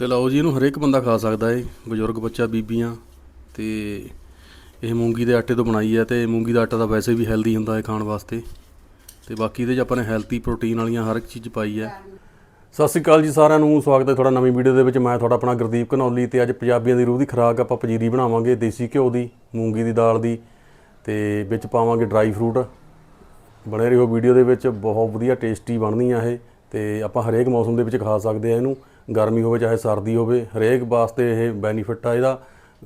ਤੇ ਲਓ ਜੀ, ਇਹਨੂੰ ਹਰੇਕ ਬੰਦਾ ਖਾ ਸਕਦਾ ਏ, ਬਜ਼ੁਰਗ ਬੱਚਾ, ਬੀਬੀਆਂ। ਤੇ ਇਹ ਮੂੰਗੀ ਦੇ ਆਟੇ ਤੋਂ ਬਣਾਈ ਹੈ ਤੇ ਮੂੰਗੀ ਦਾ ਆਟਾ ਤਾਂ ਵੈਸੇ ਵੀ ਹੈਲਦੀ ਹੁੰਦਾ ਹੈ ਖਾਣ ਵਾਸਤੇ। ਤੇ ਬਾਕੀ ਇਹਦੇ 'ਚ ਆਪਾਂ ਨੇ ਹੈਲਥੀ ਪ੍ਰੋਟੀਨ ਵਾਲੀਆਂ ਹਰ ਇੱਕ ਚੀਜ਼ ਪਾਈ ਹੈ। ਸਤਿ ਸ਼੍ਰੀ ਅਕਾਲ ਜੀ ਸਾਰਿਆਂ ਨੂੰ, ਸਵਾਗਤ ਹੈ ਤੁਹਾਡਾ ਨਵੀਂ ਵੀਡੀਓ ਦੇ ਵਿੱਚ। ਮੈਂ ਤੁਹਾਡਾ ਆਪਣਾ ਗੁਰਦੀਪ ਘਨੌਲੀ ਤੇ ਅੱਜ ਪੰਜਾਬੀਆਂ ਦੀ ਰੂਹ ਦੀ ਖੁਰਾਕ ਆਪਾਂ ਪਜੀਰੀ ਬਣਾਵਾਂਗੇ, ਦੇਸੀ ਘਿਓ ਦੀ, ਮੂੰਗੀ ਦੀ ਦਾਲ ਦੀ, ਤੇ ਵਿੱਚ ਪਾਵਾਂਗੇ ਡਰਾਈ ਫਰੂਟ ਬਣੇ ਰਹੋ ਵੀਡੀਓ ਦੇ ਵਿੱਚ, ਬਹੁਤ ਵਧੀਆ ਟੇਸਟੀ ਬਣਨੀ ਆ ਇਹ, ਤੇ ਆਪਾਂ ਹਰੇਕ ਮੌਸਮ ਦੇ ਵਿੱਚ ਖਾ ਸਕਦੇ ਆ ਇਹਨੂੰ। ਗਰਮੀ ਹੋਵੇ, ਚਾਹੇ ਸਰਦੀ ਹੋਵੇ, ਹਰੇਕ ਵਾਸਤੇ ਇਹ ਬੈਨੀਫਿਟ ਆ ਇਹਦਾ।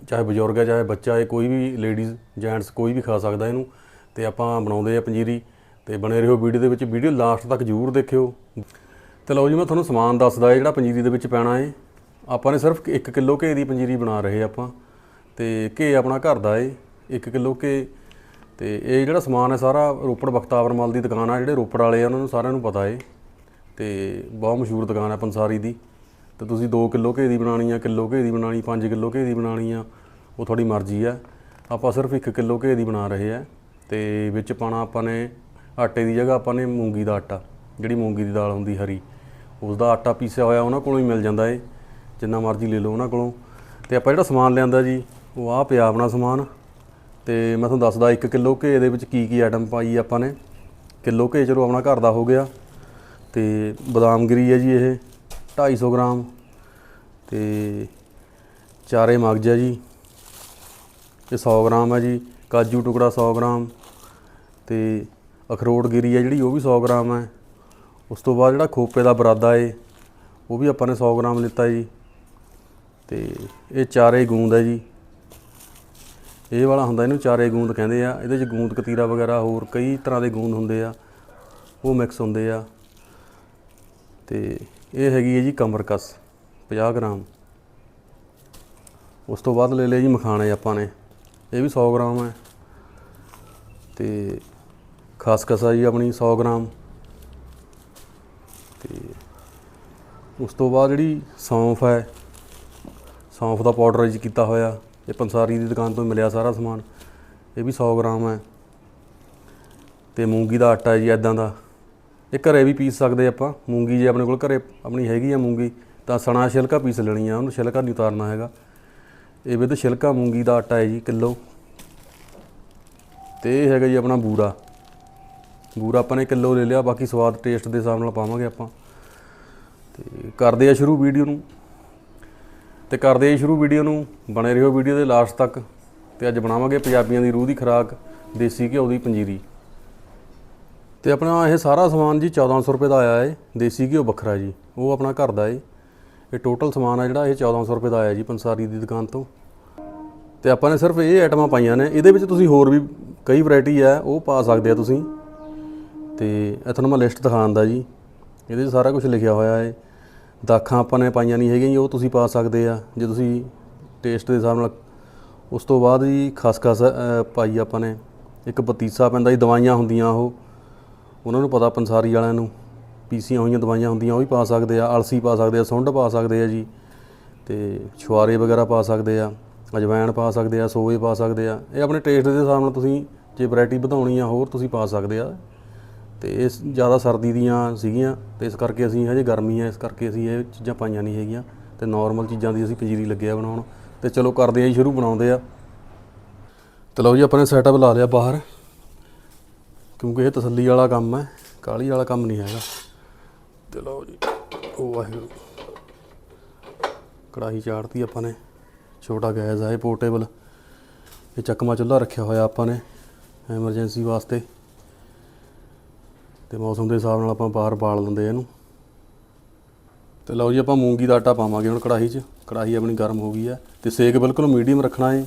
ਚਾਹੇ ਬਜ਼ੁਰਗ ਹੈ ਚਾਹੇ ਬੱਚਾ ਹੈ ਕੋਈ ਵੀ ਲੇਡੀਜ਼ ਜੈਂਟਸ ਕੋਈ ਵੀ ਖਾ ਸਕਦਾ ਇਹਨੂੰ। ਤੇ ਆਪਾਂ ਬਣਾਉਂਦੇ ਆ ਪੰਜੀਰੀ। ਤੇ ਬਣੇ ਰਹੋ ਵੀਡੀਓ ਦੇ ਵਿੱਚ। ਵੀਡੀਓ ਲਾਸਟ ਤੱਕ ਜ਼ਰੂਰ ਦੇਖਿਓ। ਤੇ ਲਓ ਜੀ, ਮੈਂ ਤੁਹਾਨੂੰ ਸਮਾਨ ਦੱਸਦਾ ਹੈ ਜਿਹੜਾ ਪੰਜੀਰੀ ਦੇ ਵਿੱਚ ਪੈਣਾ ਹੈ ਆਪਾਂ ਨੇ ਸਿਰਫ 1 ਕਿਲੋ ਘੇ ਦੀ ਪੰਜੀਰੀ ਬਣਾ ਰਹੇ ਆਪਾਂ। ਤੇ ਘੇ ਆਪਣਾ ਘਰ ਦਾ ਏ 1 ਕਿਲੋ ਘੇ। ਤੇ ਇਹ ਜਿਹੜਾ ਸਮਾਨ ਹੈ ਸਾਰਾ ਰੋਪੜ ਬਖਤਾਵਰਮਲ ਦੀ ਦੁਕਾਨ ਆ, ਜਿਹੜੇ ਰੋਪੜ ਵਾਲੇ ਆ, ਉਹਨਾਂ ਨੂੰ ਸਾਰਿਆਂ ਨੂੰ ਪਤਾ ਏ। ਤੇ ਬਹੁਤ ਮਸ਼ਹੂਰ ਦੁਕਾਨ ਹੈ ਪੰਸਾਰੀ ਦੀ। ਤੇ ਤੁਸੀਂ 2 ਕਿਲੋ ਘੇ ਦੀ ਬਣਾਣੀ ਆ, ਕਿਲੋ ਘੇ ਦੀ ਬਣਾਣੀ 5 ਕਿਲੋ ਘੇ ਦੀ ਬਣਾਣੀ ਆ, ਉਹ ਤੁਹਾਡੀ ਮਰਜ਼ੀ ਆ। ਆਪਾਂ ਸਿਰਫ 1 ਕਿਲੋ ਘੇ ਦੀ ਬਣਾ ਰਹੇ ਆ ਤੇ ਵਿੱਚ ਪਾਣਾ ਆਪਾਂ ਨੇ ਆਟੇ ਦੀ ਜਗ੍ਹਾ ਆਪਾਂ ਨੇ ਮੂੰਗੀ ਦਾ ਆਟਾ, ਜਿਹੜੀ ਮੂੰਗੀ ਦੀ ਦਾਲ ਹੁੰਦੀ ਹਰੀ ਉਸ ਦਾ ਆਟਾ ਪੀਸਿਆ ਹੋਇਆ ਉਹਨਾਂ ਕੋਲੋਂ ਹੀ ਮਿਲ ਜਾਂਦਾ ਏ, ਜਿੰਨਾ ਮਰਜ਼ੀ ਲੈ ਲਓ ਉਹਨਾਂ ਕੋਲੋਂ। ਤੇ ਆਪਾਂ ਜਿਹੜਾ ਸਮਾਨ ਲਿਆਂਦਾ ਜੀ, ਉਹ ਆ ਪਿਆ ਆਪਣਾ ਸਮਾਨ। ਤੇ ਮੈਂ ਤੁਹਾਨੂੰ ਦੱਸਦਾ 1 ਕਿਲੋ ਘੇ ਦੇ ਵਿੱਚ ਕੀ ਕੀ ਆਈਟਮ ਪਾਈ ਆਪਾਂ ਨੇ। ਕਿਲੋ ਘੇ ਚਲੋ ਆਪਣਾ ਘਰ ਦਾ ਹੋ ਗਿਆ। ਤੇ ਬਦਾਮਗਿਰੀ ਹੈ ਜੀ ਇਹ 250 ਗ੍ਰਾਮ। ਤੇ ਚਾਰੇ ਮਗਜ ਹੈ ਜੀ। ਇਹ 100 ਗ੍ਰਾਮ ਹੈ ਜੀ, ਕਾਜੂ ਟੁਕੜਾ 100 ਗ੍ਰਾਮ ਤੇ ਅਖਰੋਟ ਗਿਰੀ ਹੈ ਜਿਹੜੀ, ਉਹ ਵੀ 100 ਗ੍ਰਾਮ ਹੈ। ਉਸ ਤੋਂ ਬਾਅਦ ਜਿਹੜਾ ਖੋਪੇ ਦਾ ਬਰਾਦਾ ਏ, ਉਹ ਵੀ ਆਪਾਂ ਨੇ 100 ਗ੍ਰਾਮ ਲਿੱਤਾ ਜੀ। ਤੇ ਇਹ ਚਾਰੇ ਗੂੰਦ ਹੈ ਜੀ। ਇਹ ਵਾਲਾ ਹੁੰਦਾ, ਇਹਨੂੰ ਚਾਰੇ ਗੂੰਦ ਕਹਿੰਦੇ ਆ। ਇਹਦੇ 'ਚ ਗੂੰਦ ਕਤੀਰਾ ਵਗੈਰਾ ਹੋਰ ਕਈ ਤਰ੍ਹਾਂ ਦੇ ਗੂੰਦ ਹੁੰਦੇ ਆ। ਉਹ ਮਿਕਸ ਹੁੰਦੇ ਆ। ਤੇ ਇਹ ਹੈਗੀ ਹੈ ਜੀ ਕਮਰਕਸ। 50 ਗ੍ਰਾਮ। ਉਸ ਤੋਂ ਬਾਅਦ ਲੈ ਲਿਆ ਜੀ ਮਖਾਣੇ ਆਪਾਂ ਨੇ। ਇਹ ਵੀ 100 ਗ੍ਰਾਮ ਹੈ। ਤੇ ਖਸਖਸ ਆ ਜੀ ਆਪਣੀ 100 ਗ੍ਰਾਮ। ਤੇ ਉਸ ਤੋਂ ਬਾਅਦ ਜਿਹੜੀ ਸੌਂਫ ਹੈ, ਸੌਂਫ ਦਾ ਪਾਊਡਰ ਜੀ ਕੀਤਾ ਹੋਇਆ। ਇਹ ਪੰਸਾਰੀ ਦੀ ਦੁਕਾਨ ਤੋਂ ਮਿਲਿਆ ਸਾਰਾ ਸਮਾਨ। ਇਹ ਵੀ 100 ਗ੍ਰਾਮ ਹੈ। ਤੇ ਮੂੰਗੀ ਦਾ ਆਟਾ ਜੀ ਐਦਾਂ ਦਾ। ਇਹ ਘਰੇ ਵੀ ਪੀਸ ਸਕਦੇ ਆਪਾਂ। ਮੂੰਗੀ ਜੇ ਆਪਣੇ ਕੋਲ ਘਰੇ ਆਪਣੀ ਹੈਗੀ ਆ ਮੂੰਗੀ ਤਾਂ ਸਣਾ ਛਿਲਕਾ ਪੀਸ ਲੈਣੀ ਆ, ਉਹਨੂੰ ਛਿਲਕਾ ਨਹੀਂ ਉਤਾਰਨਾ ਹੈਗਾ। ਇਹ ਵਿਦ ਛਿਲਕਾ ਮੂੰਗੀ ਦਾ ਆਟਾ ਹੈ ਜੀ, ਕਿਲੋ। ਤੇ ਇਹ ਹੈਗਾ ਜੀ ਆਪਣਾ ਬੂਰਾ। ਬੂਰਾ ਆਪਾਂ ਨੇ ਕਿਲੋ ਲੈ ਲਿਆ, ਬਾਕੀ ਸਵਾਦ ਟੇਸਟ ਦੇ ਹਿਸਾਬ ਨਾਲ ਪਾਵਾਂਗੇ ਆਪਾਂ। ਤੇ ਕਰਦੇ ਆ ਸ਼ੁਰੂ ਵੀਡੀਓ ਨੂੰ। ਤੇ ਕਰਦੇ ਆ ਸ਼ੁਰੂ ਵੀਡੀਓ ਨੂੰ, ਬਣੇ ਰਹੋ ਵੀਡੀਓ ਦੇ ਲਾਸਟ ਤੱਕ। ਤੇ ਅੱਜ ਬਣਾਵਾਂਗੇ ਪੰਜਾਬੀਆਂ ਦੀ ਰੂਹ ਦੀ ਖੁਰਾਕ, ਦੇਸੀ ਘਿਓ ਦੀ ਪੰਜੀਰੀ। ਤੇ ਆਪਣਾ ਇਹ ਸਾਰਾ ਸਮਾਨ ਜੀ 1400 ਰੁਪਏ ਦਾ ਆਇਆ ਏ, ਦੇਸੀ ਘਿਓ ਵੱਖਰਾ ਜੀ, ਉਹ ਆਪਣਾ ਘਰ ਦਾ ਏ। ਇਹ ਟੋਟਲ ਸਮਾਨ ਆ ਜਿਹੜਾ, ਇਹ 1400 ਰੁਪਏ ਦਾ ਆਇਆ ਜੀ ਪੰਸਾਰੀ ਦੀ ਦੁਕਾਨ ਤੋਂ। ਤੇ ਆਪਾਂ ਨੇ ਸਿਰਫ ਇਹ ਆਈਟਮਾਂ ਪਾਈਆਂ ਨੇ। ਇਹਦੇ ਵਿੱਚ ਤੁਸੀਂ ਹੋਰ ਵੀ ਕਈ ਵੈਰਾਈਟੀ ਆ, ਉਹ ਪਾ ਸਕਦੇ ਆ ਤੁਸੀਂ। ਤੇ ਇਹ ਤੁਹਾਨੂੰ ਮੈਂ ਲਿਸਟ ਦਿਖਾਉਂਦਾ ਜੀ। ਇਹਦੇ 'ਚ ਸਾਰਾ ਕੁਝ ਲਿਖਿਆ ਹੋਇਆ ਹੈ। ਦਾਖਾਂ ਆਪਾਂ ਨੇ ਪਾਈਆਂ ਨਹੀਂ ਹੈਗੀਆਂ ਜੀ, ਉਹ ਤੁਸੀਂ ਪਾ ਸਕਦੇ ਆ। ਜੇ ਤੁਸੀਂ ਟੇਸਟ ਦੇ ਹਿਸਾਬ ਨਾਲ ਉਸ ਤੋਂ ਬਾਅਦ ਜੀ ਖਸਖਸ ਪਾਈ ਆਪਾਂ ਨੇ। ਇੱਕ ਪਤੀਸਾ ਪੈਂਦਾ ਜੀ, ਦਵਾਈਆਂ ਹੁੰਦੀਆਂ ਉਹ। ਉਹਨਾਂ ਨੂੰ ਪਤਾ ਪੰਸਾਰੀ ਵਾਲਿਆਂ ਨੂੰ। ਪੀਸੀਆਂ ਹੋਈਆਂ, ਦਵਾਈਆਂ ਹੁੰਦੀਆਂ, ਉਹ ਵੀ ਪਾ ਸਕਦੇ ਆ। ਅਲਸੀ ਪਾ ਸਕਦੇ ਆ, ਸੁੰਡ ਪਾ ਸਕਦੇ ਆ ਜੀ। ਤੇ ਛੁਆਰੇ ਵਗੈਰਾ ਪਾ ਸਕਦੇ ਆ, ਅਜਵਾਇਣ ਪਾ ਸਕਦੇ ਆ, ਸੋਏ ਪਾ ਸਕਦੇ ਆ। ਇਹ ਆਪਣੇ ਟੇਸਟ ਦੇ ਹਿਸਾਬ ਨਾਲ ਤੁਸੀਂ ਜੇ ਵੈਰਾਈਟੀ ਵਧਾਉਣੀ ਆ ਹੋਰ ਤੁਸੀਂ ਪਾ ਸਕਦੇ ਆ। ਤੇ ਇਹ ਜ਼ਿਆਦਾ ਸਰਦੀ ਦੀਆਂ ਸੀਗੀਆਂ, ਤੇ ਇਸ ਕਰਕੇ ਅਸੀਂ ਹਜੇ ਗਰਮੀ ਆ, ਇਸ ਕਰਕੇ ਅਸੀਂ ਇਹ ਚੀਜ਼ਾਂ ਪਾਈਆਂ ਨਹੀਂ ਹੈਗੀਆਂ। ਤੇ ਨਾਰਮਲ ਚੀਜ਼ਾਂ ਦੀ ਅਸੀਂ ਪੰਜੀਰੀ ਲੱਗਿਆ ਬਣਾਉਣ। ਤੇ ਚਲੋ ਕਰਦੇ ਆ ਜੀ, ਸ਼ੁਰੂ ਬਣਾਉਂਦੇ ਆ। ਤੇ ਲਓ ਜੀ, ਆਪਾਂ ਨੇ ਸੈਟਅਪ ਲਾ ਲਿਆ ਬਾਹਰ। ਕਿਉਂਕਿ ਇਹ ਤਸੱਲੀ ਵਾਲਾ ਕੰਮ ਹੈ ਕਾਲੀ ਵਾਲਾ ਕੰਮ ਨਹੀਂ ਹੈਗਾ। ਤੇ ਲਓ ਜੀ। ਉਹ ਵਾਹਿਗੁਰੂ। ਕੜਾਹੀ ਚਾੜਤੀ ਆਪਾਂ ਨੇ। ਛੋਟਾ ਗੈਸ ਆ ਇਹ ਪੋਰਟੇਬਲ ਇਹ ਚੱਕਮਾ ਚੁੱਲ੍ਹਾ ਰੱਖਿਆ ਹੋਇਆ ਆਪਾਂ ਨੇ ਐਮਰਜੈਂਸੀ ਵਾਸਤੇ। ਤੇ ਮੌਸਮ ਦੇ ਹਿਸਾਬ ਨਾਲ ਆਪਾਂ ਬਾਹਰ ਬਾਲ ਲੈਂਦੇ ਇਹਨੂੰ। ਤੇ ਲਓ ਜੀ ਆਪਾਂ ਮੂੰਗੀ ਦਾ ਆਟਾ ਪਾਵਾਂਗੇ ਹੁਣ ਕੜਾਹੀ 'ਚ। ਕੜਾਹੀ ਆਪਣੀ ਗਰਮ ਹੋ ਗਈ ਹੈ ਤੇ ਸੇਕ ਬਿਲਕੁਲ ਮੀਡੀਅਮ ਰੱਖਣਾ ਹੈ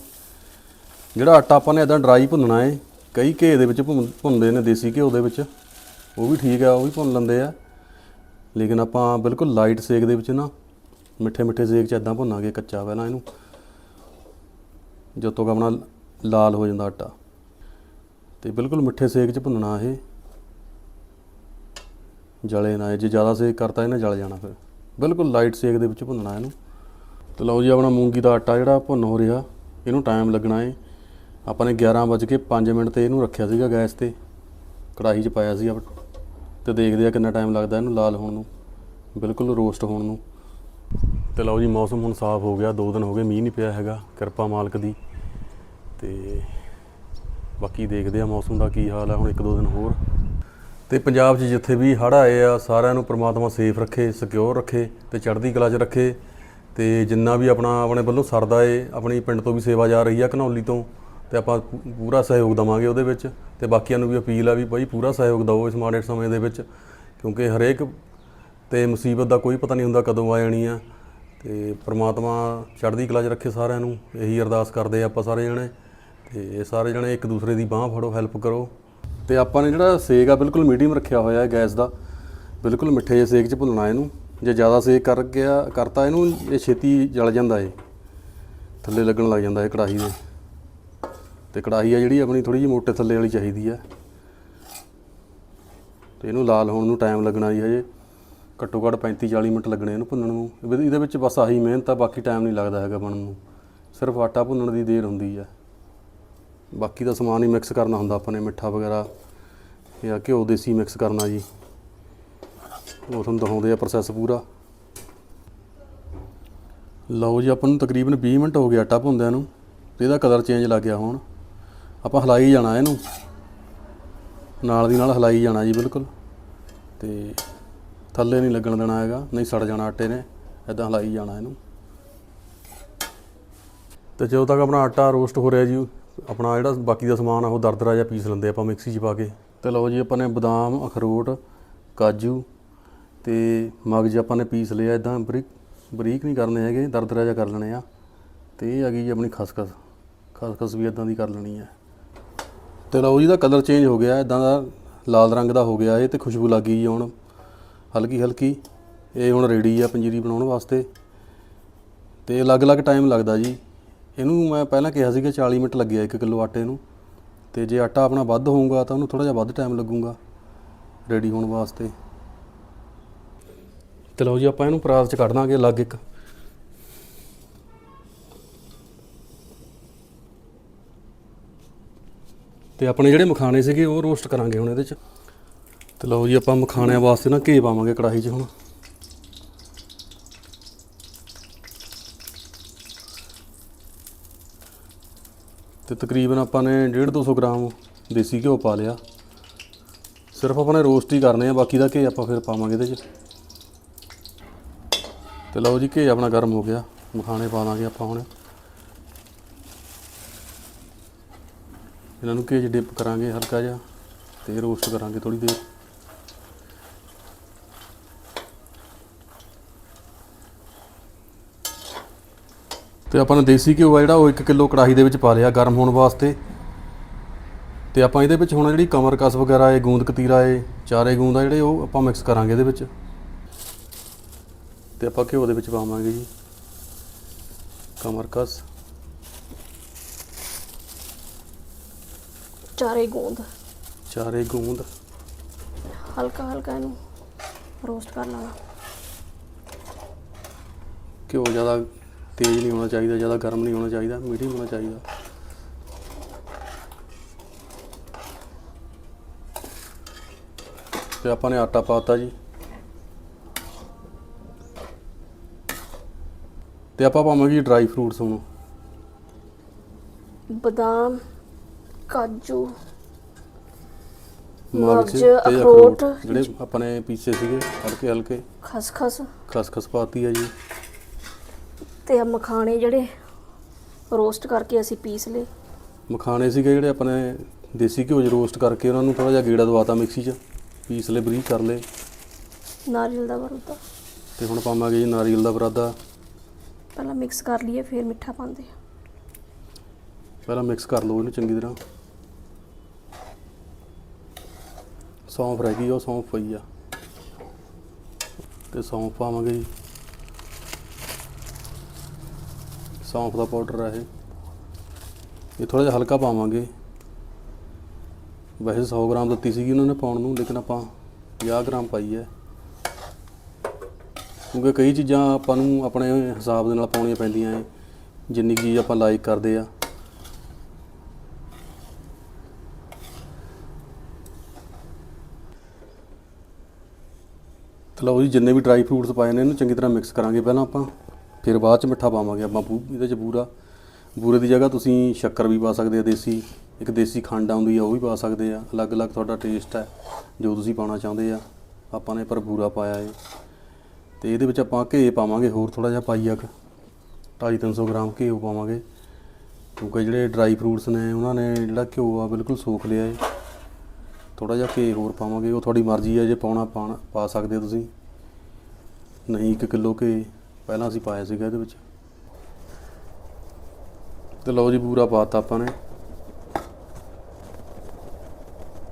ਜਿਹੜਾ ਆਟਾ ਆਪਾਂ ਨੇ ਇਦਾਂ ਡਰਾਈ ਭੁੰਨਣਾ ਹੈ ਕਈ ਘੇ ਦੇ ਵਿੱਚ ਭੁੰਨ- ਭੁੰਨਦੇ ਨੇ ਦੇਸੀ ਘਿਓ ਦੇ ਵਿੱਚ। ਉਹ ਵੀ ਠੀਕ ਆ, ਉਹ ਵੀ ਭੁੰਨ ਲੈਂਦੇ ਆ। ਲੇਕਿਨ ਆਪਾਂ ਬਿਲਕੁਲ ਲਾਈਟ ਸੇਕ ਦੇ ਵਿੱਚ ਨਾ, ਮਿੱਠੇ ਮਿੱਠੇ ਸੇਕ 'ਚ ਇਦਾਂ ਭੁੰਨਾਂਗੇ ਕੱਚਾ ਪਹਿਲਾਂ ਇਹਨੂੰ, ਜਦੋਂ ਤੱਕ ਆਪਣਾ ਲਾਲ ਹੋ ਜਾਂਦਾ ਆਟਾ। ਤੇ ਬਿਲਕੁਲ ਮਿੱਠੇ ਸੇਕ 'ਚ ਭੁੰਨਣਾ ਇਹ। ਜਲੇ ਨਾ ਜੇ ਜ਼ਿਆਦਾ ਸੇਕ ਕਰਤਾ ਇਹਨੇ ਜਲ ਜਾਣਾ ਫਿਰ। ਬਿਲਕੁਲ ਲਾਈਟ ਸੇਕ ਦੇ ਵਿੱਚ ਭੁੰਨਣਾ ਇਹਨੂੰ। ਤੇ ਲਓ ਜੀ, ਆਪਣਾ ਮੂੰਗੀ ਦਾ ਆਟਾ ਜਿਹੜਾ ਭੁੰਨ ਹੋ ਰਿਹਾ, ਇਹਨੂੰ ਟਾਈਮ ਲੱਗਣਾ ਏ। ਆਪਾਂ ਨੇ 11:05 ਮਿੰਟ ਤੇ ਇਹਨੂੰ ਰੱਖਿਆ ਸੀਗਾ ਗੈਸ ਤੇ। ਕੜਾਹੀ 'ਚ ਪਾਇਆ ਸੀ ਆਪ- ਤੇ ਦੇਖਦੇ ਆ ਕਿੰਨਾ ਟਾਈਮ ਲੱਗਦਾ ਇਹਨੂੰ ਲਾਲ ਹੋਣ ਨੂੰ, ਬਿਲਕੁਲ ਰੋਸਟ ਹੋਣ ਨੂੰ। ਤੇ ਲਓ ਜੀ, ਮੌਸਮ ਹੁਣ ਸਾਫ਼ ਹੋ ਗਿਆ, ਦੋ ਦਿਨ ਹੋ ਗਏ, ਮੀਂਹ ਨਹੀਂ ਪਿਆ ਹੈਗਾ, ਕਿਰਪਾ ਮਾਲਕ ਦੀ। ਤੇ ਬਾਕੀ ਦੇਖਦੇ ਆ ਮੌਸਮ ਦਾ ਕੀ ਹਾਲ ਆ, ਹੁਣ ਇੱਕ ਦੋ ਦਿਨ ਹੋਰ। ਤੇ ਪੰਜਾਬ 'ਚ ਜਿੱਥੇ ਵੀ ਹੜ੍ਹ ਆਏ ਆ, ਸਾਰਿਆਂ ਨੂੰ ਪ੍ਰਮਾਤਮਾ ਸੇਫ ਰੱਖੇ ਸਿਕਿਉਰ ਰੱਖੇ ਤੇ ਚੜ੍ਹਦੀ ਕਲਾ 'ਚ ਰੱਖੇ। ਤੇ ਜਿੰਨਾ ਵੀ ਆਪਣਾ, ਆਪਣੇ ਵੱਲੋਂ ਸਰਦਾ ਏ, ਆਪਣੀ ਪਿੰਡ ਤੋਂ ਵੀ ਸੇਵਾ ਜਾ ਰਹੀ ਆ, ਘਨੌਲੀ ਤੋਂ, ਤੇ ਆਪਾਂ ਪੂਰਾ ਸਹਿਯੋਗ ਦਵਾਂਗੇ ਉਹਦੇ ਵਿੱਚ। ਤੇ ਬਾਕੀਆਂ ਨੂੰ ਵੀ ਅਪੀਲ ਆ ਵੀ ਭਾਈ ਪੂਰਾ ਸਹਿਯੋਗ ਦਿਓ ਇਸ ਮਾੜੇ ਸਮੇਂ ਦੇ ਵਿੱਚ, ਕਿਉਂਕਿ ਹਰੇਕ ਤੇ ਮੁਸੀਬਤ ਦਾ ਕੋਈ ਪਤਾ ਨਹੀਂ ਹੁੰਦਾ ਕਦੋਂ ਆ ਜਾਣੀ ਆ। ਤੇ ਪ੍ਰਮਾਤਮਾ ਚੜ੍ਹਦੀ ਕਲਾ 'ਚ ਰੱਖੇ ਸਾਰਿਆਂ ਨੂੰ, ਇਹੀ ਅਰਦਾਸ ਕਰਦੇ ਆਪਾਂ ਸਾਰੇ ਜਣੇ। ਤੇ ਸਾਰੇ ਜਣੇ ਇੱਕ ਦੂਸਰੇ ਦੀ ਬਾਹ ਫੜੋ, ਹੈਲਪ ਕਰੋ। ਤੇ ਆਪਾਂ ਨੇ ਜਿਹੜਾ ਸੇਕ ਆ ਬਿਲਕੁਲ ਮੀਡੀਅਮ ਰੱਖਿਆ ਹੋਇਆ ਹੈ ਗੈਸ ਦਾ, ਬਿਲਕੁਲ ਮਿੱਠੇ ਜਿਹੇ ਸੇਕ 'ਚ ਭੁੰਨਣਾ ਇਹਨੂੰ। ਜੇ ਜ਼ਿਆਦਾ ਸੇਕ ਕਰ ਗਿਆ, ਕਰਤਾ ਇਹਨੂੰ, ਇਹ ਛੇਤੀ ਜਲ ਜਾਂਦਾ ਏ। ਥੱਲੇ ਲੱਗਣ ਲੱਗ ਜਾਂਦਾ ਇਹ ਕੜਾਹੀ ਦੇ। ਤੇ ਕੜਾਹੀ ਆ ਜਿਹੜੀ ਆਪਣੀ ਥੋੜੀ ਜਿਹੀ ਮੋਟੇ ਥੱਲੇ ਵਾਲੀ ਚਾਹੀਦੀ ਆ। ਤੇ ਇਹਨੂੰ ਲਾਲ ਹੋਣ ਨੂੰ ਟਾਈਮ ਲੱਗਣਾ ਜੀ ਹਜੇ। ਘੱਟੋ ਘੱਟ 35 40 ਮਿੰਟ ਲੱਗਣੇ ਇਹਨੂੰ ਭੁੰਨਣ ਨੂੰ। ਇਹਦੇ ਵਿੱਚ ਬਸ ਆਹੀ ਮਿਹਨਤ ਆ, ਬਾਕੀ ਟਾਈਮ ਨਹੀਂ ਲੱਗਦਾ ਹੈਗਾ ਬਣਨ ਨੂੰ। ਸਿਰਫ ਆਟਾ ਭੁੰਨਣ ਦੀ ਦੇਰ ਹੁੰਦੀ ਆ। ਬਾਕੀ ਦਾ ਸਮਾਨ ਹੀ ਮਿਕਸ ਕਰਨਾ ਹੁੰਦਾ ਆਪਾਂ ਨੇ, ਮਿੱਠਾ ਵਗੈਰਾ ਜਾਂ ਘਿਓ ਦੇਸੀ ਮਿਕਸ ਕਰਨਾ ਜੀ। ਉਹ ਤੁਹਾਨੂੰ ਦਿਖਾਉਂਦੇ ਆ ਪ੍ਰੋਸੈਸ ਪੂਰਾ। ਲਓ ਜੀ, ਆਪਾਂ ਨੂੰ ਤਕਰੀਬਨ 20 ਮਿੰਟ ਹੋ ਗਏ ਆਟਾ ਭੁੰਦਿਆਂ ਨੂੰ। ਤੇ ਇਹਦਾ ਕਲਰ ਚੇਂਜ ਲੱਗ ਗਿਆ ਹੁਣ। ਆਪਾਂ ਹਲਾਈ ਜਾਣਾ ਇਹਨੂੰ। ਨਾਲ ਦੀ ਨਾਲ ਹਲਾਈ ਜਾਣਾ ਜੀ ਬਿਲਕੁਲ। ਤੇ ਥੱਲੇ ਨਹੀਂ ਲੱਗਣ ਦੇਣਾ ਹੈਗਾ, ਨਹੀਂ ਸੜ ਜਾਣਾ ਆਟੇ ਨੇ ਇਦਾਂ ਹਲਾਈ ਜਾਣਾ ਇਹਨੂੰ। ਤੇ ਜਦੋਂ ਤੱਕ ਆਪਣਾ ਆਟਾ ਰੋਸਟ ਹੋ ਰਿਹਾ ਜੀ, ਆਪਣਾ ਜਿਹੜਾ ਬਾਕੀ ਦਾ ਸਮਾਨ ਆ, ਉਹ ਦਰਦਰਾ ਜਿਹਾ ਪੀਸ ਲੈਂਦੇ ਆਪਾਂ ਮਿਕਸੀ 'ਚ ਪਾ ਕੇ। ਤੇ ਲਓ ਜੀ, ਆਪਾਂ ਨੇ ਬਦਾਮ, ਅਖਰੋਟ, ਕਾਜੂ ਤੇ ਮਗਜ ਆਪਾਂ ਨੇ ਪੀਸ ਲਿਆ ਇਦਾਂ ਬਰੀਕ ਬਰੀਕ ਨਹੀਂ ਕਰਨੇ ਹੈਗੇ ਦਰਦਰਾ ਜਿਹਾ ਕਰ ਲੈਣੇ ਆ। ਤੇ ਇਹ ਆ ਗਈ ਜੀ ਆਪਣੀ ਖਸਖਸ। ਖਸਖਸ ਵੀ ਇਦਾਂ ਦੀ ਕਰ ਲੈਣੀ ਹੈ ਤੇ ਲਓ ਜੀ ਦਾ ਕਲਰ ਚੇਂਜ ਹੋ ਗਿਆ ਇਦਾਂ ਦਾ ਲਾਲ ਰੰਗ ਦਾ ਹੋ ਗਿਆ, ਇਹ ਤੇ ਖੁਸ਼ਬੂ ਲੱਗ ਗਈ ਹੁਣ। ਹਲਕੀ ਹਲਕੀ, ਇਹ ਹੁਣ ਰੈਡੀ ਆ ਪੰਜੀਰੀ ਬਣਾਉਣ ਵਾਸਤੇ। ਤੇ ਅਲੱਗ-ਅਲੱਗ ਟਾਈਮ ਲੱਗਦਾ ਜੀ। ਇਹਨੂੰ ਮੈਂ ਪਹਿਲਾਂ ਕਿਹਾ ਸੀਗਾ ਕਿ 40 ਮਿੰਟ ਲੱਗਿਆ 1 ਕਿਲੋ ਆਟੇ ਨੂੰ। ਤੇ ਜੇ ਆਟਾ ਆਪਣਾ ਵੱਧ ਹੋਊਗਾ, ਤਾਂ ਉਹਨੂੰ ਥੋੜਾ ਜਿਹਾ ਵੱਧ ਟਾਈਮ ਲੱਗੂਗਾ ਰੈਡੀ ਹੋਣ ਵਾਸਤੇ। ਤੇ ਲਓ ਜੀ, ਆਪਾਂ ਇਹਨੂੰ ਪਰਾਤ 'ਚ ਕੱਢ ਦਾਂਗੇ ਅਲੱਗ ਇੱਕ। ਤੇ ਆਪਣੇ ਜਿਹੜੇ ਮਖਾਣੇ ਸੀਗੇ ਉਹ ਰੋਸਟ ਕਰਾਂਗੇ ਹੁਣ ਇਹਦੇ 'ਚ। ਤੇ ਲਓ ਜੀ, ਆਪਾਂ ਮਖਾਣਿਆਂ ਵਾਸਤੇ ਨਾ ਘੀ ਪਾਵਾਂਗੇ ਕੜਾਹੀ 'ਚ ਹੁਣ। ਤੇ ਤਕਰੀਬਨ ਆਪਾਂ ਨੇ 1.5 200 ਗ੍ਰਾਮ ਦੇਸੀ ਘਿਓ ਪਾ ਲਿਆ। ਸਿਰਫ ਆਪਾਂ ਨੇ ਰੋਸਟ ਹੀ ਕਰਨੇ ਆ, ਬਾਕੀ ਦਾ ਘੀ ਆਪਾਂ ਫਿਰ ਪਾਵਾਂਗੇ ਇਹਦੇ 'ਚ। ਤੇ ਲਓ ਜੀ, ਘੀ ਆਪਣਾ ਗਰਮ ਹੋ ਗਿਆ। ਮਖਾਣੇ ਪਾ ਦਾਂਗੇ ਆਪਾਂ ਹੁਣ। ਇਹਨਾਂ ਨੂੰ ਘੀ 'ਚ ਡਿਪ ਕਰਾਂਗੇ ਹਲਕਾ ਜਿਹਾ ਤੇ ਰੋਸਟ ਕਰਾਂਗੇ ਥੋੜੀ ਦੇਰ। ਤੇ ਆਪਾਂ ਨੇ ਦੇਸੀ ਘਿਓ ਆ ਜਿਹੜਾ ਉਹ 1 ਕਿਲੋ ਕੜਾਹੀ ਦੇ ਵਿੱਚ ਪਾ ਲਿਆ ਗਰਮ ਹੋਣ ਵਾਸਤੇ। ਤੇ ਆਪਾਂ ਇਹਦੇ ਵਿੱਚ ਹੁਣ ਜਿਹੜੀ ਕਮਰਕਸ ਵਗੈਰਾ ਹੈ ਗੂੰਦ ਕਤੀਰਾ ਹੈ ਚਾਰੇ ਗੂੰਦ ਆ ਜਿਹੜੇ ਉਹ ਆਪਾਂ ਮਿਕਸ ਕਰਾਂਗੇ ਇਹਦੇ ਵਿੱਚ। ਤੇ ਆਪਾਂ ਘਿਓ ਦੇ ਵਿੱਚ ਪਾਵਾਂਗੇ ਜੀ। ਕਮਰਕਸ ਚਾਰੇ ਗੂੰਦ। ਚਾਰੇ ਗੂੰਦ। ਹਲਕਾ ਹਲਕਾ ਇਹਨੂੰ ਰੋਸਟ ਕਰ ਲਾਂਗਾ ਘਿਓ ਜ਼ਿਆਦਾ ਤੇਜ਼ ਨਹੀਂ ਹੋਣਾ ਚਾਹੀਦਾ ਜ਼ਿਆਦਾ ਗਰਮ ਨਹੀਂ ਹੋਣਾ ਚਾਹੀਦਾ ਮੀਡੀਅਮ ਹੋਣਾ ਚਾਹੀਦਾ। ਤੇ ਆਪਾਂ ਨੇ ਆਟਾ ਪਾਤਾ ਜੀ। ਤੇ ਆਪਾਂ ਪਾਵਾਂਗੇ ਡਰਾਈ ਫਰੂਟਸ ਹੁਣ। ਬਦਾਮ ਕਾਜੂ ਤੇ ਅਖਰੋਟ। ਜਿਹੜੇ ਆਪਾਂ ਨੇ ਪੀਸੇ ਸੀਗੇ ਹਲਕੇ ਹਲਕੇ। ਖਸਖਸ। ਖਸਖਸ ਪਾਤੀ ਆ ਜੀ। ਤੇ ਆ ਮਖਾਣੇ ਜਿਹੜੇ ਰੋਸਟ ਕਰਕੇ ਅਸੀਂ ਪੀਸ ਲਏ। ਮਖਾਣੇ ਸੀਗੇ ਜਿਹੜੇ ਆਪਾਂ ਨੇ ਦੇਸੀ ਘਿਓ 'ਚ ਰੋਸਟ ਕਰਕੇ ਉਹਨਾਂ ਨੂੰ ਥੋੜਾ ਜਿਹਾ ਗੇੜਾ ਦਵਾਤਾ ਮਿਕਸੀ 'ਚ। ਪੀਸ ਲਏ ਬਰੀਕ ਕਰ ਲਏ। ਨਾਰੀਅਲ ਦਾ ਵਰਦਾ ਤੇ ਹੁਣ ਪਾਵਾਂਗੇ ਜੀ ਨਾਰੀਅਲ ਦਾ ਬਰਾਦਾ। ਪਹਿਲਾਂ ਮਿਕਸ ਕਰ ਲਈਏ ਫਿਰ ਮਿੱਠਾ ਪਾਉਂਦੇ ਆ। ਪਹਿਲਾਂ ਮਿਕਸ ਕਰ ਲਓ ਇਹਨੂੰ ਚੰਗੀ ਤਰ੍ਹਾਂ। ਸੌਂਫ ਰਹਿ ਗਈ, ਉਹ ਸੌਂਫ ਪਈ ਆ। ਤੇ ਸੌਂਫ ਪਾਵਾਂਗੇ ਜੀ। ਸੌਂਫ ਦਾ ਪਾਊਡਰ ਹੈ ਇਹ। ਇਹ ਥੋੜਾ ਜਿਹਾ ਹਲਕਾ ਪਾਵਾਂਗੇ। ਵੈਸੇ 100 ਗ੍ਰਾਮ ਦਿੱਤੀ ਸੀਗੀ ਉਹਨਾਂ ਨੇ ਪਾਉਣ ਨੂੰ, ਲੇਕਿਨ ਆਪਾਂ 50 ਗ੍ਰਾਮ ਪਾਈ ਹੈ। ਕਿਉਂਕਿ ਕਈ ਚੀਜ਼ਾਂ ਆਪਾਂ ਨੂੰ ਆਪਣੇ ਹਿਸਾਬ ਦੇ ਨਾਲ ਪਾਉਣੀਆਂ ਪੈਂਦੀਆਂ ਹੈ। ਜਿੰਨੀ ਕੁ ਆਪਾਂ ਲਾਈਕ ਕਰਦੇ ਆ। ਤੇ ਲਓ ਜੀ, ਜਿੰਨੇ ਵੀ ਡਰਾਈ ਫਰੂਟਸ ਪਾਏ ਨੇ, ਇਹਨੂੰ ਚੰਗੀ ਤਰ੍ਹਾਂ ਮਿਕਸ ਕਰਾਂਗੇ ਪਹਿਲਾਂ ਆਪਾਂ। ਫਿਰ ਬਾਅਦ ਚ ਮਿੱਠਾ ਪਾਵਾਂਗੇ ਆਪਾਂ, ਪੂ- ਇਹਦੇ ਚ ਬੂਰਾ ਬੂਰੇ ਦੀ ਜਗ੍ਹਾ ਤੁਸੀਂ ਸ਼ੱਕਰ ਵੀ ਪਾ ਸਕਦੇ ਆ, ਦੇਸੀ। ਇੱਕ ਦੇਸੀ ਖੰਡ ਆਉਂਦੀ ਆ, ਉਹ ਵੀ ਪਾ ਸਕਦੇ ਆ। ਅਲੱਗ-ਅਲੱਗ ਤੁਹਾਡਾ ਟੇਸਟ ਹੈ ਜੋ ਤੁਸੀਂ ਪਾਉਣਾ ਚਾਹੁੰਦੇ ਆ। ਆਪਾਂ ਨੇ ਪਰ ਬੂਰਾ ਪਾਇਆ ਏ। ਤੇ ਇਹਦੇ ਵਿੱਚ ਆਪਾਂ ਘੇ ਪਾਵਾਂਗੇ, ਹੋਰ ਥੋੜਾ ਜਿਹਾ ਪਾਈਆ ਕੁ 250 ਗ੍ਰਾਮ ਘਿਓ ਪਾਵਾਂਗੇ। ਕਿਉਂਕਿ ਜਿਹੜੇ ਡਰਾਈ ਫਰੂਟਸ ਨੇ, ਉਹਨਾਂ ਨੇ ਜਿਹੜਾ ਘਿਓ ਆ, ਬਿਲਕੁਲ ਸੋਖ ਲਿਆ ਏ। ਥੋੜਾ ਜਿਹਾ ਘੇ ਹੋਰ ਪਾਵਾਂਗੇ ਉਹ ਤੁਹਾਡੀ ਮਰਜ਼ੀ ਹੈ ਜੇ ਪਾਉਣਾ ਪਾਣਾ ਪਾ ਸਕਦੇ ਹੋ ਤੁਸੀਂ। ਨਹੀਂ 1 ਕਿਲੋ ਘੇ ਪਹਿਲਾਂ ਅਸੀਂ ਪਾਇਆ ਸੀਗਾ ਇਹਦੇ ਵਿੱਚ। ਤੇ ਲਓ ਜੀ ਪੂਰਾ ਪਾਤਾ ਆਪਾਂ ਨੇ।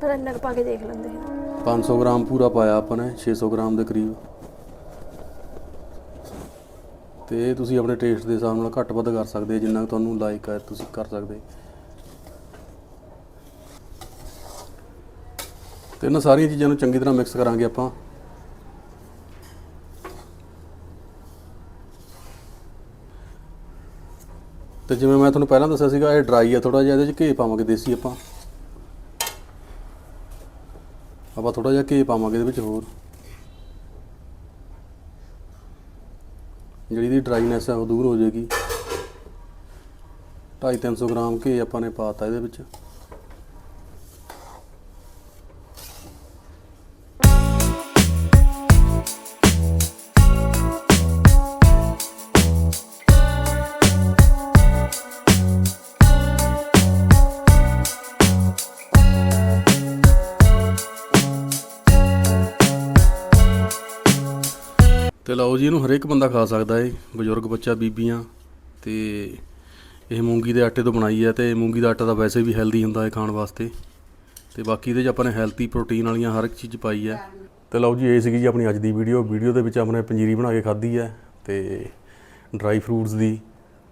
ਪਰ ਇੰਨਾ ਕੁ ਪਾ ਕੇ ਦੇਖ ਲੈਂਦੇ ਹਾਂ 500 ਗ੍ਰਾਮ ਪੂਰਾ ਪਾਇਆ ਆਪਾਂ ਨੇ 600 ਗ੍ਰਾਮ ਦੇ ਕਰੀਬ। ਤੇ ਤੁਸੀਂ ਆਪਣੇ ਟੇਸਟ ਦੇ ਹਿਸਾਬ ਨਾਲ ਘੱਟ ਵੱਧ ਕਰ ਸਕਦੇ ਹੋ ਜਿੰਨਾ ਕੁ ਤੁਹਾਨੂੰ ਲਾਈਕ ਹੈ ਤੁਸੀਂ ਕਰ ਸਕਦੇ। ਤੇ ਇਹਨਾਂ ਸਾਰੀਆਂ ਚੀਜ਼ਾਂ ਨੂੰ ਚੰਗੀ ਤਰ੍ਹਾਂ ਮਿਕਸ ਕਰਾਂਗੇ ਆਪਾਂ। ਤੇ ਜਿਵੇਂ ਮੈਂ ਤੁਹਾਨੂੰ ਪਹਿਲਾਂ ਦੱਸਿਆ ਸੀਗਾ, ਇਹ ਡਰਾਈ ਆ ਥੋੜਾ ਜਿਹਾ, ਇਹਦੇ ਚ ਘੇ ਪਾਵਾਂਗੇ ਦੇਸੀ ਆਪਾਂ। ਆਪਾਂ ਥੋੜਾ ਜਿਹਾ ਘੇ ਪਾਵਾਂਗੇ ਇਹਦੇ ਵਿੱਚ ਹੋਰ। ਜਿਹੜੀ ਦੀ ਡਰਾਈਨੈਸ ਹੈ ਉਹ ਦੂਰ ਹੋ ਜਾਏਗੀ। 250 ਗ੍ਰਾਮ ਘੇ ਆਪਾਂ ਨੇ ਪਾਤਾ ਇਹਦੇ ਵਿੱਚ। ਜੀ, ਇਹਨੂੰ ਹਰੇਕ ਬੰਦਾ ਖਾ ਸਕਦਾ ਏ, ਬਜ਼ੁਰਗ ਬੱਚਾ, ਬੀਬੀਆਂ, ਤੇ ਇਹ ਮੂੰਗੀ ਦੇ ਆਟੇ ਤੋਂ ਬਣਾਈ ਹੈ ਤੇ ਮੂੰਗੀ ਦਾ ਆਟਾ ਤਾਂ ਵੈਸੇ ਵੀ ਹੈਲਦੀ ਹੁੰਦਾ ਹੈ ਖਾਣ ਵਾਸਤੇ। ਤੇ ਬਾਕੀ ਇਹਦੇ 'ਚ ਆਪਾਂ ਨੇ ਹੈਲਥੀ ਪ੍ਰੋਟੀਨ ਵਾਲੀਆਂ ਹਰ ਇੱਕ ਚੀਜ਼ ਪਾਈ ਹੈ ਤੇ ਲਓ ਜੀ, ਇਹ ਸੀਗੀ ਜੀ ਆਪਣੀ ਅੱਜ ਦੀ ਵੀਡੀਓ ਵੀਡੀਓ ਦੇ ਵਿੱਚ ਆਪਣੇ ਪੰਜੀਰੀ ਬਣਾ ਕੇ ਖਾਧੀ ਹੈ ਤੇ ਡਰਾਈ ਫਰੂਟਸ ਦੀ।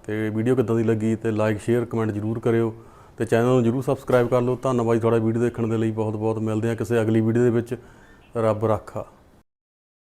ਤੇ ਵੀਡੀਓ ਕਿੱਦਾਂ ਦੀ ਲੱਗੀ ਤੇ ਲਾਈਕ ਸ਼ੇਅਰ ਕਮੈਂਟ ਜਰੂਰ ਕਰਿਓ। ਤੇ ਚੈਨਲ ਨੂੰ ਜਰੂਰ ਸਬਸਕ੍ਰਾਈਬ ਕਰ ਲਓ। ਧੰਨਵਾਦ ਜੀ ਤੁਹਾਡਾ ਵੀਡੀਓ ਦੇਖਣ ਦੇ ਲਈ। ਬਹੁਤ ਬਹੁਤ ਮਿਲਦੇ ਆ ਕਿਸੇ ਅਗਲੀ ਵੀਡੀਓ ਦੇ ਵਿੱਚ। ਰੱਬ ਰਾਖਾ।